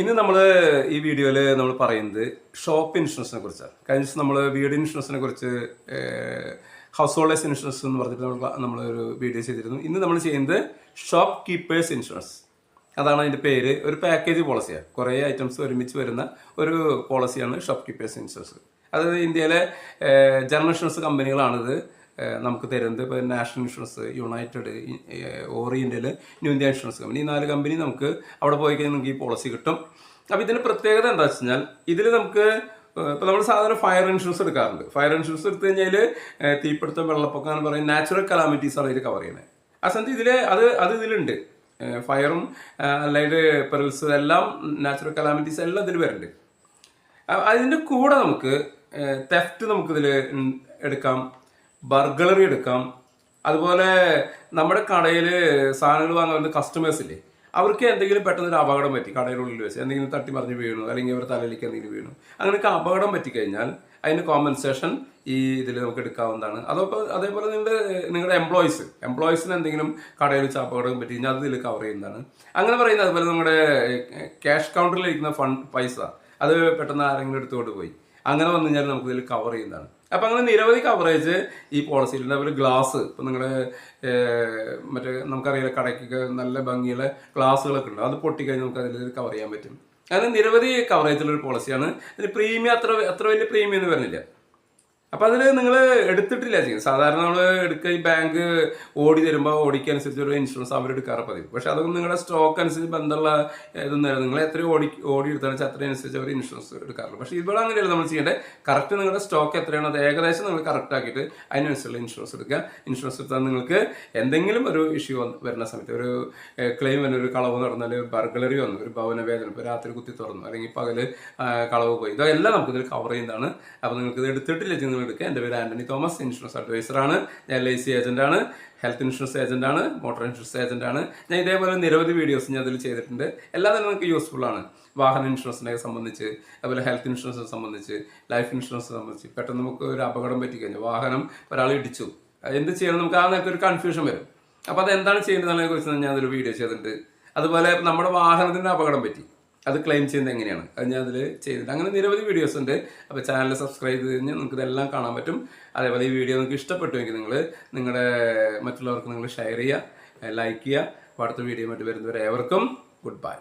ഇന്ന് നമ്മൾ ഈ വീഡിയോയിൽ നമ്മൾ പറയുന്നത് ഷോപ്പ് ഇൻഷുറൻസിനെ കുറിച്ചാണ്. കഴിഞ്ഞ ദിവസം നമ്മൾ വീട് ഇൻഷുറൻസിനെ കുറിച്ച് ഹൗസ് ഹോൾഡേഴ്സ് ഇൻഷുറൻസ് എന്ന് പറഞ്ഞിട്ട് നമ്മൾ നമ്മളൊരു വീഡിയോ ചെയ്തിരുന്നു. ഇന്ന് നമ്മൾ ചെയ്യുന്നത് ഷോപ്പ് കീപ്പേഴ്സ് ഇൻഷുറൻസ്. അതാണ് അതിന്റെ പേര്. ഒരു പാക്കേജ് പോളിസിയാണ് കുറേ ഐറ്റംസ് ഒരുമിച്ച് വരുന്ന ഒരു പോളിസിയാണ് ഷോപ്പ് കീപ്പേഴ്സ് ഇൻഷുറൻസ്. അത് ഇന്ത്യയിലെ ജനറൽ ഇൻഷുറൻസ് കമ്പനികളാണിത്. നമുക്ക് തരുന്നത് ഇപ്പോൾ national insurance united oriental new India insurance company ഈ നാല് കമ്പനി നമുക്ക് അവിടെ പോയി കഴിഞ്ഞാൽ നമുക്ക് ഈ പോളിസി കിട്ടും. അപ്പോൾ ഇതിന്റെ പ്രത്യേകത എന്താ വെച്ച് കഴിഞ്ഞാൽ ഇതിൽ നമുക്ക് ഇപ്പോൾ നമ്മൾ സാധാരണ ഫയർ ഇൻഷുറൻസ് എടുക്കാറുണ്ട്. ഫയർ ഇൻഷുറൻസ് എടുത്തു കഴിഞ്ഞാൽ തീപിടുത്തം വെള്ളപ്പൊക്കം എന്ന് പറയുന്ന നാച്ചുറൽ കലാമിറ്റീസ് ആണ് ഇത് കവർ ചെയ്യുന്നത്. ആ സമയത്ത് ഇതിൽ അത് അത് ഇതിലുണ്ട്. ഫയറും അല്ലെങ്കിൽ പെറൽസ് എല്ലാം നാച്ചുറൽ കലാമിറ്റീസ് എല്ലാം ഇതിൽ വരുന്നുണ്ട്. അതിന്റെ കൂടെ നമുക്ക് തെഫ്റ്റ് നമുക്കിതിൽ എടുക്കാം. ബർഗളറി എടുക്കാം. അതുപോലെ നമ്മുടെ കടയിൽ സാധനങ്ങൾ വാങ്ങാൻ വരുന്ന കസ്റ്റമേഴ്സ് ഇല്ലേ അവർക്ക് എന്തെങ്കിലും പെട്ടെന്ന് ഒരു അപകടം പറ്റി കടയിലുള്ളിൽ വെച്ച് എന്തെങ്കിലും തട്ടി മറിഞ്ഞ് വീണു അല്ലെങ്കിൽ അവർ തലയിലേക്ക് എന്തെങ്കിലും വീണു അങ്ങനെയൊക്കെ അപകടം പറ്റിക്കഴിഞ്ഞാൽ അതിന് കോമ്പൻസേഷൻ ഈ ഇതിൽ നമുക്ക് എടുക്കാവുന്നതാണ്. അതപ്പോൾ അതേപോലെ നിങ്ങളുടെ നിങ്ങളുടെ എംപ്ലോയീസ് എംപ്ലോയീസിന് എന്തെങ്കിലും കടയിൽ വെച്ച് അപകടം പറ്റി കഴിഞ്ഞാൽ അത് ഇതിൽ കവർ ചെയ്യുന്നതാണ്. അങ്ങനെ പറയുന്നത് അതുപോലെ നമ്മുടെ ക്യാഷ് കൗണ്ടറിൽ ഇരിക്കുന്ന ഫണ്ട് പൈസ അത് പെട്ടെന്ന് ആരെങ്കിലും എടുത്തുകൊണ്ട് പോയി അങ്ങനെ വന്നു കഴിഞ്ഞാൽ നമുക്ക് ഇതിൽ കവർ ചെയ്യുന്നതാണ്. അപ്പം അങ്ങനെ നിരവധി കവറേജ് ഈ പോളിസിയിലുണ്ട് അതുപോലെ ഗ്ലാസ് ഇപ്പം നിങ്ങളുടെ മറ്റേ നമുക്കറിയാം കടയ്ക്ക് നല്ല ഭംഗിയുള്ള ഗ്ലാസ്സുകളൊക്കെ ഉണ്ട്. അത് പൊട്ടിക്കഴിഞ്ഞാൽ നമുക്ക് അതിൽ കവർ ചെയ്യാൻ പറ്റും. അങ്ങനെ നിരവധി കവറേജുള്ള ഒരു പോളിസിയാണ് അതിന് പ്രീമിയം അത്ര അത്ര വലിയ പ്രീമിയം എന്ന് വരുന്നില്ല. അപ്പൊ അതിൽ നിങ്ങൾ എടുത്തിട്ടില്ല ചെയ്യും. സാധാരണ നമ്മൾ എടുക്കുക ഈ ബാങ്ക് ഓടി തരുമ്പോൾ ഓടിക്കനുസരിച്ച് ഒരു ഇൻഷുറൻസ് അവർ എടുക്കാറ് പതിവ്. പക്ഷെ അതൊന്നും നിങ്ങളുടെ സ്റ്റോക്ക് അനുസരിച്ച് ബന്ധമുള്ള ഇതൊന്നും നിങ്ങൾ എത്ര ഓടി ഓടി എടുത്താലും വെച്ചാൽ അനുസരിച്ച് അവർ ഇൻഷുറൻസ് എടുക്കാറുള്ളൂ. പക്ഷെ ഇവിടെ അങ്ങനെയല്ല നമ്മൾ ചെയ്യേണ്ടത് കറക്റ്റ് നിങ്ങളുടെ സ്റ്റോക്ക് എത്രയാണ് അത് ഏകദേശം നിങ്ങൾ കറക്റ്റ് ആക്കിയിട്ട് അതിനനുസരിച്ചുള്ള ഇൻഷുറൻസ് എടുക്കുക. ഇൻഷുറൻസ് എടുത്താൽ നിങ്ങൾക്ക് എന്തെങ്കിലും ഒരു ഇഷ്യൂ വരുന്ന സമയത്ത് ഒരു ക്ലെയിം വന്നു ഒരു കളവ് നടന്നാൽ ഒരു ബർഗ്ലറി വന്നു ഒരു ഭവന വേദന ഇപ്പോൾ രാത്രി കുത്തി തുറന്നു അല്ലെങ്കിൽ പകൽ കളവ് പോയി. ഇതെല്ലാം നമുക്ക് ഇതിൽ കവർ ചെയ്യുന്നതാണ്. അപ്പോൾ നിങ്ങൾക്ക് ഇത് എടുത്തിട്ടില്ല എടുക്കുക. എന്റെ പേര് ആന്റണി തോമസ് ഇൻഷുറൻസ് അഡ്വൈസറാണ് ഞാൻ എൽ ഐ സി ഏജന്റാണ് ഹെൽത്ത് ഇൻഷുറൻസ് ഏജന്റാണ് മോട്ടോർ ഇൻഷുറൻസ് ഏജന്റാണ് ഞാൻ ഇതേപോലെ നിരവധി വീഡിയോസ് ഞാൻ അതിൽ ചെയ്തിട്ടുണ്ട്. എല്ലാം തന്നെ നമുക്ക് യൂസ്ഫുൾ ആണ്. വാഹന ഇൻഷുറൻസിനെ സംബന്ധിച്ച് അതുപോലെ ഹെൽത്ത് ഇൻഷുറൻസിനെ സംബന്ധിച്ച് ലൈഫ് ഇൻഷുറൻസ് സംബന്ധിച്ച്. പെട്ടെന്ന് നമുക്ക് ഒരു അപകടം പറ്റിക്കഴിഞ്ഞു വാഹനം ഒരാൾ ഇടിച്ചു. എന്ത് ചെയ്യണം? നമുക്ക് ആ നേരത്തെ ഒരു കൺഫ്യൂഷൻ വരും. അപ്പോൾ അത് എന്താണ് ചെയ്യേണ്ടതെന്നതിനെ കുറിച്ച് അതൊരു വീഡിയോ ചെയ്തിട്ടുണ്ട്. അതുപോലെ നമ്മുടെ വാഹനത്തിന്റെ അപകടം പറ്റി. അത് ക്ലെയിം ചെയ്യുന്നത് എങ്ങനെയാണ്? അത് ഞാൻ അതിൽ ചെയ്തിട്ടുണ്ട് അങ്ങനെ നിരവധി വീഡിയോസ് ഉണ്ട്. അപ്പോൾ ചാനൽ സബ്സ്ക്രൈബ് ചെയ്ത് കഴിഞ്ഞാൽ നിങ്ങൾക്ക് ഇതെല്ലാം കാണാൻ പറ്റും. അതേപോലെ ഈ വീഡിയോ നിങ്ങൾക്ക് ഇഷ്ടപ്പെട്ടുവെങ്കിൽ നിങ്ങൾ നിങ്ങളുടെ മറ്റുള്ളവർക്ക് നിങ്ങൾ ഷെയർ ചെയ്യുക ലൈക്ക് ചെയ്യുക. അടുത്ത വീഡിയോ മറ്റു വരുന്നവരെ ഏവർക്കും ഗുഡ് ബൈ